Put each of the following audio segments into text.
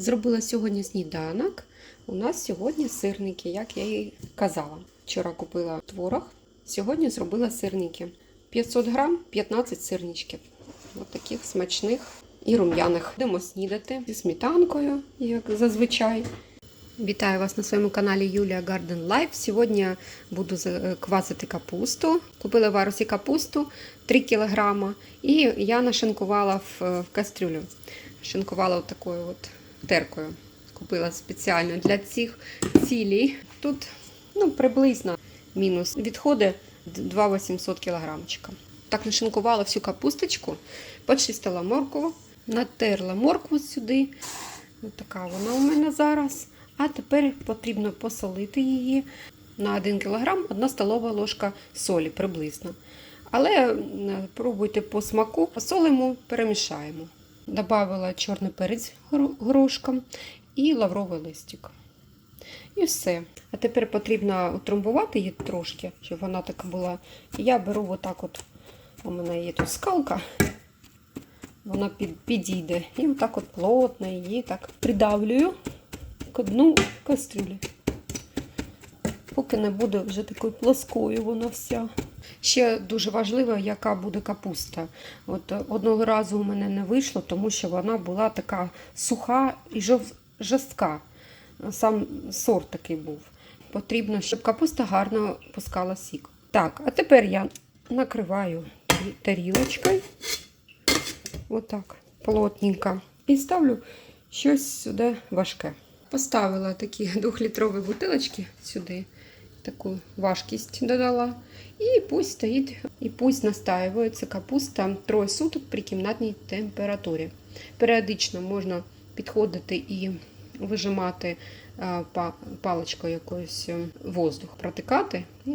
Зробила сьогодні сніданок. У нас сьогодні сирники, як я і казала. Вчора купила творог, сьогодні зробила сирники. 500 грам, 15 сирничків. Ось таких смачних і рум'яних. Будемо снідати зі сметанкою, як зазвичай. Вітаю вас на своєму каналі Юлія Garden Life. Сьогодні буду квасити капусту. Купила в Арусі капусту 3 кг і я нашинкувала в, в кастрюлю. Шинкувала от такою от теркою. Купила спеціально для цих цілей. Тут ну, приблизно мінус відходи 2,800 кілограмчика. Так нашинкувала всю капусточку, почистила моркву, натерла моркву сюди. Ось така вона у мене зараз. А тепер потрібно посолити її на 1 кг, 1 столова ложка солі приблизно. Але пробуйте по смаку, посолимо, перемішаємо. Добавила чорний перець горошком і лавровий листик. І все. А тепер потрібно утрамбувати її трошки, щоб вона така була. Я беру отак от, у мене є тут скалка, вона під, підійде. І отак от плотно її так придавлюю к дну кастрюлі. Поки не буде вже такою плоскою вона вся. Ще дуже важливо, яка буде капуста. От е, одного разу у мене не вийшло, тому що вона була така суха і жорстка. Сам сорт такий був. Потрібно, щоб капуста гарно пускала сік. Так, а тепер я накриваю тарілочкою. Отак, плотненько. І ставлю щось сюди важке. Поставила такі двохлітрові бутилочки сюди, таку важкість додала. І пусть стоїть, і пусть настаюється капуста троє суток при кімнатній температурі. Періодично можна підходити і вижимати паличкою якоюсь е, воздух, протикати і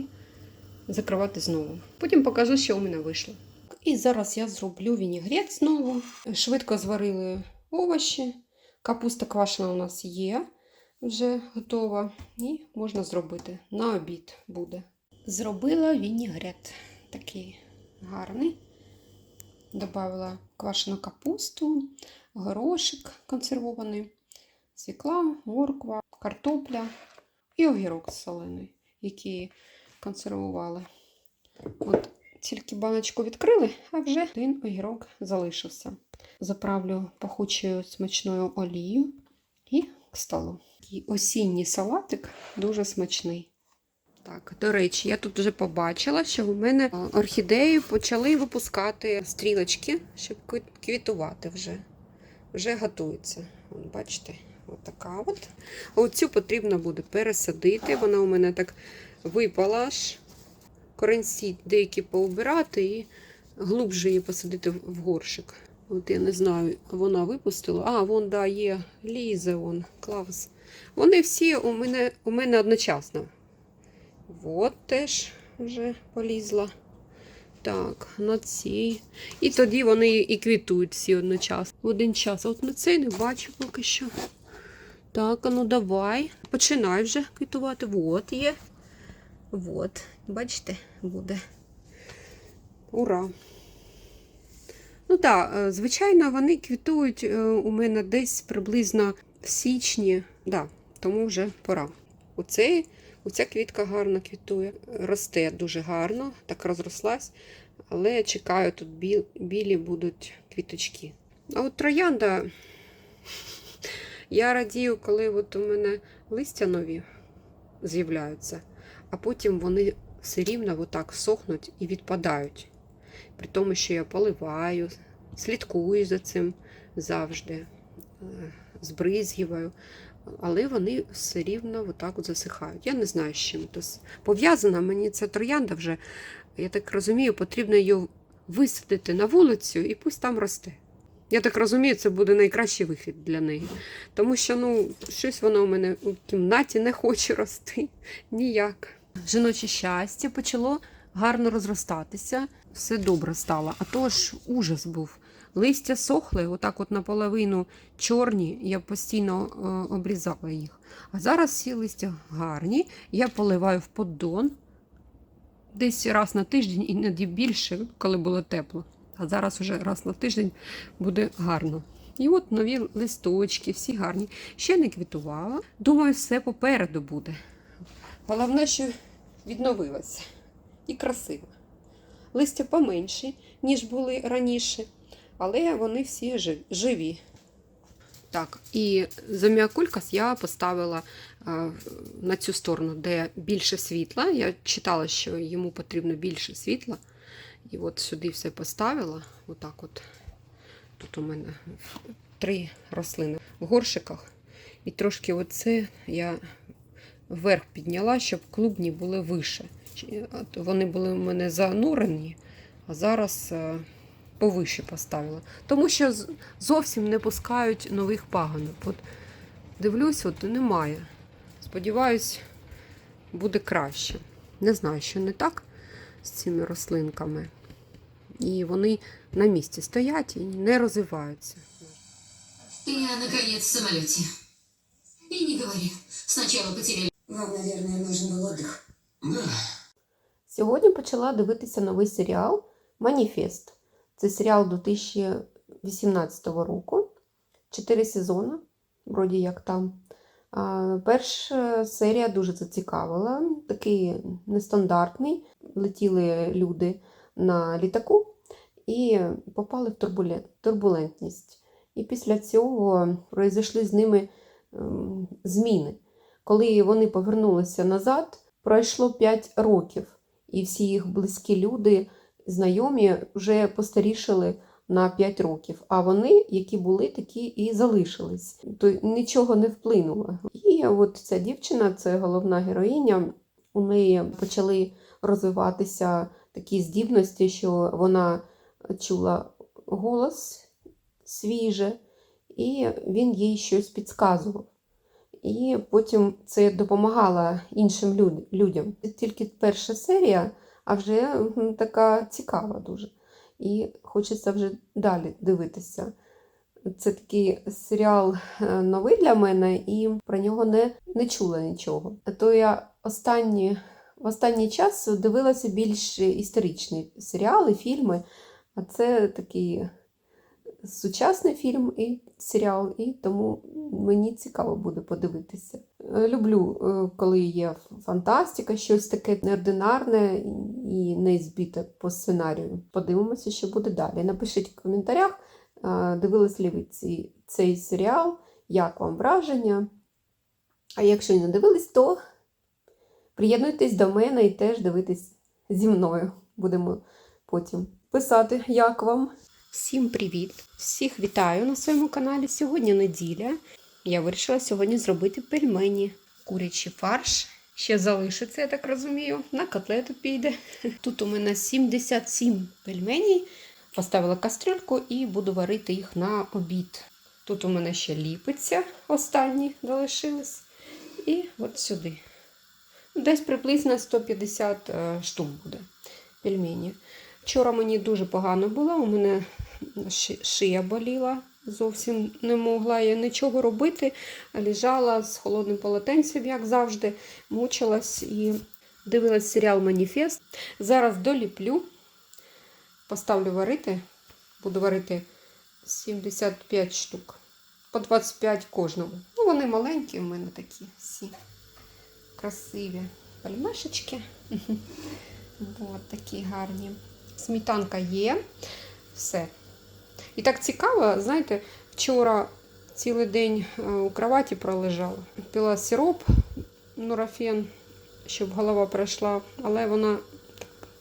закривати знову. Потім покажу, що у мене вийшло. І зараз я зроблю вінігрет знову. Швидко зварили овочі. Капуста квашена у нас є, вже готова. І можна зробити. На обід буде. Зробила вінігрет. Такий гарний. Добавила квашену капусту, горошик консервований, свікла, морква, картопля і огірок солений, який консервували. От тільки баночку відкрили, а вже один огірок залишився. Заправлю пахучою смачною олією і к столу. Такий осінній салатик дуже смачний. Так, до речі, я тут вже побачила, що у мене орхідеї почали випускати стрілочки, щоб квітувати вже. Вже готується. От, бачите, от от. Оцю потрібно буде пересадити. Вона у мене так випала аж. Коренці деякі поубирати і глубже її посадити в в горшик. От я не знаю, вона випустила. А, вон да, є, лізе, вон, клас. Вони всі у мене, у мене одночасно. От теж вже полізла. Так, на цій. І тоді вони і квітують всі одночасно. В один час. От на цей не бачу поки що. Так, ну давай. Починай вже квітувати. От є. От, бачите, буде. Ура! Ну так, е, звичайно, вони квітують е, у мене десь приблизно в січні. Да, тому вже пора. Оцей, оця квітка гарно квітує, росте дуже гарно, так розрослась. Але я чекаю, тут біл, білі будуть квіточки. А от троянда. Я радію, коли от у мене листя нові з'являються, а потім вони все рівно отак сохнуть і відпадають. При тому, що я поливаю, слідкую за цим завжди, збризгіваю, але вони все рівно отак от засихають. Я не знаю, з чим це пов'язано. Мені ця троянда вже, я так розумію, потрібно її висадити на вулицю і пусть там росте. Я так розумію, це буде найкращий вихід для неї. Тому що ну, щось воно у мене у кімнаті не хоче рости ніяк. Жіноче щастя почало гарно розростатися, все добре стало. А то ж ужас був. Листя сохли, отак от наполовину чорні, я постійно е, обрізала їх. А зараз всі листя гарні. Я поливаю в поддон десь раз на тиждень, іноді більше, коли було тепло. А зараз уже раз на тиждень буде гарно. І от нові листочки, всі гарні. Ще не квітувала. Думаю, все попереду буде. Головне, що відновилася і красиво. Листя поменші, ніж були раніше, але вони всі живі. Так, і зоміакулькас я поставила а, на цю сторону, де більше світла. Я читала, що йому потрібно більше світла. І от сюди все поставила. Отак от. Тут у мене три рослини в горшиках. І трошки оце я вверх підняла, щоб клубні були вище. Вони були у мене занурені, а зараз е, повище поставила. Тому що зовсім не пускають нових паганок. От дивлюсь, от немає. Сподіваюсь, буде краще. Не знаю, що не так з цими рослинками. І вони на місці стоять і не розвиваються. Я, наконец, в самолете. И не говори. Сначала потеряли Вам, наверное, нужен был отдых. Да, Сьогодні почала дивитися новий серіал Маніфест. Це серіал 2018 року. Чотири сезони, вроді як там. Перша серія дуже зацікавила. Такий нестандартний. Летіли люди на літаку і попали в турбулентність. І після цього произошли з ними ем, зміни. Коли вони повернулися назад, пройшло 5 років і всі їх близькі люди, знайомі, вже постарішали на 5 років. А вони, які були, такі і залишились. То нічого не вплинуло. І от ця дівчина, це головна героїня, у неї почали розвиватися такі здібності, що вона чула голос свіже, і він їй щось підказував. І потім це допомагало іншим людям. Тільки перша серія, а вже така цікава дуже. І хочеться вже далі дивитися. Це такий серіал е, новий для мене, і про нього не, не чула нічого. А то я останні, в останній час дивилася більш історичні серіали, фільми, а це такий сучасний фільм і серіал, і тому мені цікаво буде подивитися. Е, Люблю, е, коли є фантастика, щось таке неординарне і не збите по сценарію. Подивимося, що буде далі. Напишіть в коментарях, е, дивились ли ви ці, цей серіал, як вам враження. А якщо не дивились, то приєднуйтесь до мене і теж дивитесь зі мною. Будемо потім писати, як вам. Всім привіт! Всіх вітаю на своєму каналі. Сьогодні неділя. Я вирішила сьогодні зробити пельмені. Курячий фарш. Ще залишиться, я так розумію. На котлету піде. Тут у мене 77 пельменей. Поставила кастрюльку і буду варити їх на обід. Тут у мене ще ліпиться, останні залишились. І от сюди. Десь приблизно 150 е, штук буде пельмені. Вчора мені дуже погано було, у мене шия боліла, зовсім не могла я нічого робити. Лежала з холодним полотенцем, як завжди, мучилась і дивилась серіал Маніфест. Зараз доліплю, поставлю варити, буду варити 75 штук, по 25 кожному. Ну, вони маленькі у мене такі всі красиві пельмешечки. От такі гарні. Сметанка є. Все. І так цікаво, знаєте, вчора цілий день е, у кроваті пролежала. Пила сироп нурофен, щоб голова пройшла, але вона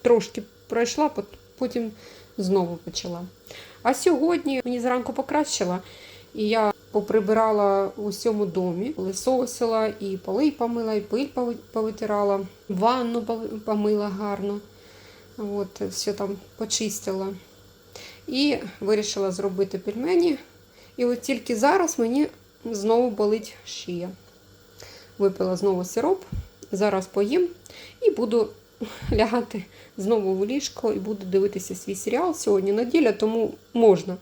трошки пройшла, потім знову почала. А сьогодні мені зранку покращила, і я поприбирала у всьому домі, лисосила, і поли помила, і пиль повитирала, ванну помила гарно. От, все там почистила. І вирішила зробити пельмені. І от тільки зараз мені знову болить шия. Випила знову сироп, зараз поїм і буду лягати знову в ліжко і буду дивитися свій серіал. Сьогодні неділя, тому можна.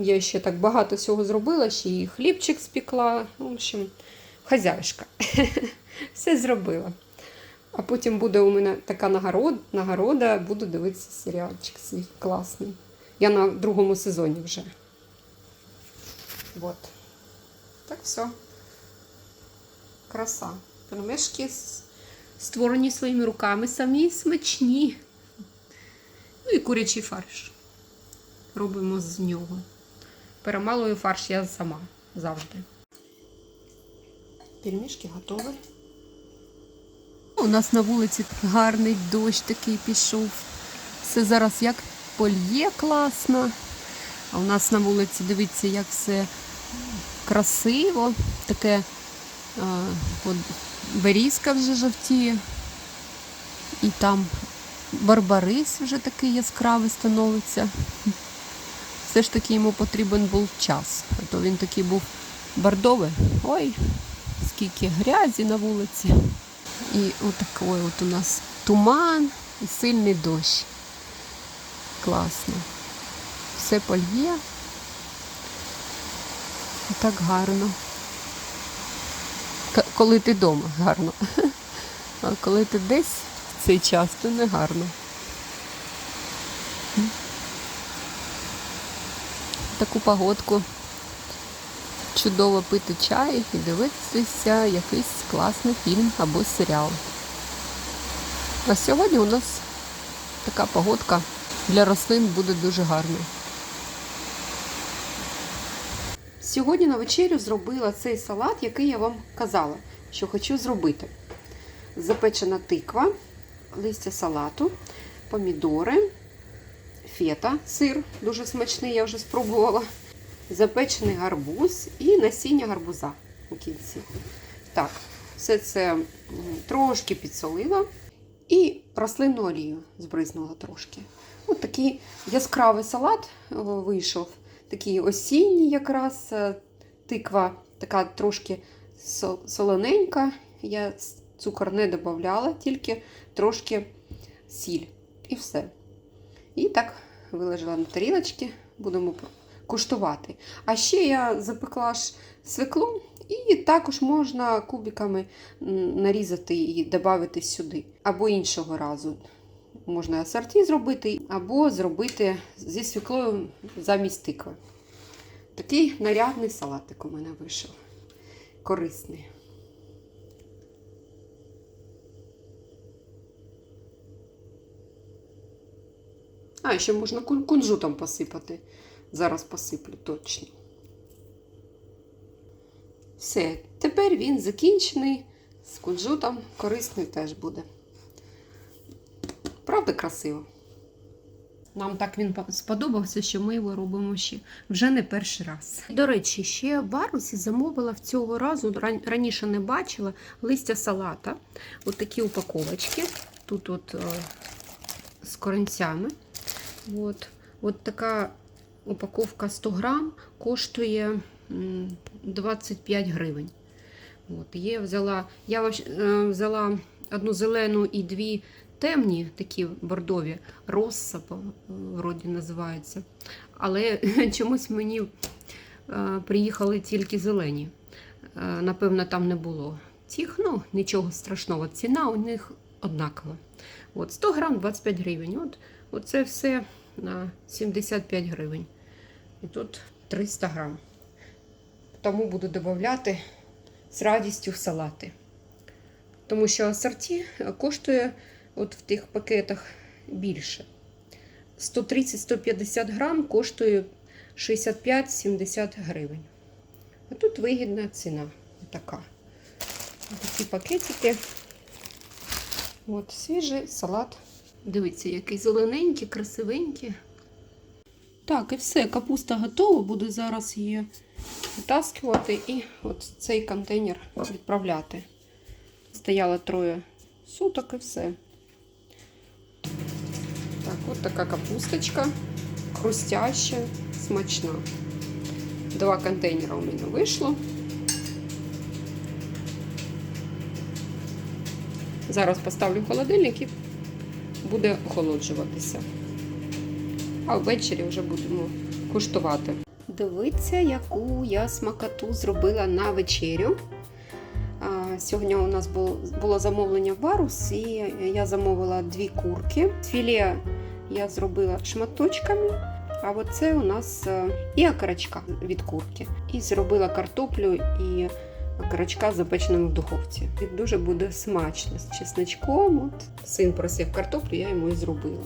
Я ще так багато всього зробила, ще і хлібчик спекла. В общем, хазяюшка. Все зробила. А потім буде у мене така нагород, нагорода, буду дивитися серіальчик свій класний. Я на другому сезоні вже. Вот. Так все. Краса. Пельмешки створені своїми руками, самі смачні. Ну і курячий фарш. Робимо з нього. Перемалую фарш я сама завжди. Пельмішки готові. У нас на вулиці гарний дощ такий пішов. Все зараз як польє класно. А у нас на вулиці, дивіться, як все красиво. Таке а, от, берізка вже жовтіє. І там барбарис вже такий яскравий становиться. Все ж таки йому потрібен був час. А то він такий був бордовий. Ой, скільки грязі на вулиці. І отакий от у нас туман і сильний дощ. Класно. Все польє. Так гарно. Коли ти вдома, гарно. А коли ти десь в цей час, то не гарно. Таку погодку чудово пити чай і дивитися якийсь класний фільм або серіал. А сьогодні у нас така погодка для рослин буде дуже гарна. Сьогодні на вечерю зробила цей салат, який я вам казала, що хочу зробити. Запечена тиква, листя салату, помідори, фета, сир дуже смачний, я вже спробувала. Запечений гарбуз і насіння гарбуза у кінці. Так, все це трошки підсолила і рослинну олію збризнула трошки. Ось такий яскравий салат вийшов. Такий осінній якраз е, тиква, така трошки солоненька. Я цукор не додавала, тільки трошки сіль. І все. І так виложила на тарілочки, будемо куштувати. А ще я запекла ж свеклу, і також можна кубиками нарізати і додати сюди. Або іншого разу. Можна асорті зробити, або зробити зі свіклою замість тикви. Такий нарядний салатик у мене вийшов. Корисний. А, ще можна кунжутом посипати. Зараз посиплю точно. Все, тепер він закінчений. З кунжутом корисний теж буде. Правда, красиво? Нам так він сподобався, що ми його робимо ще вже не перший раз. До речі, ще в Барусі замовила в цього разу, раніше не бачила, листя салата. От такі упаковочки. Тут от е, з коренцями. От, от така упаковка 100 грам коштує 25 гривень. От, є, взяла, я е, взяла одну зелену і дві темні, такі бордові, росса, по- вроді називається. Але чомусь мені е, приїхали тільки зелені. Е, Напевно, там не було цих, ну нічого страшного. Ціна у них однакова. От 100 грам 25 гривень. От, оце все на 75 гривень. І тут 300 грам. Тому буду додати з радістю в салати. Тому що асорті коштує от в тих пакетах більше. 130-150 грам коштує 65-70 гривень. А тут вигідна ціна така. Такі пакетики. От, свіжий салат. Дивіться, який зелененький, красивенький. Так, і все, капуста готова, буду зараз її витаскувати і от цей контейнер відправляти. Стояло троє суток і все. От така капусточка, хрустяща, смачна. Два контейнера у мене вийшло. Зараз поставлю в холодильник і буде охолоджуватися. А ввечері вже будемо куштувати. Дивіться, яку я смакоту зробила на вечерю. Сьогодні у нас було замовлення в Барус, і я замовила дві курки. Філе я зробила шматочками, а оце у нас е, і окорочка від курки. І зробила картоплю і карачка запеченими в духовці. І дуже буде смачно з чесничком. От. Син просив картоплю, я йому і зробила.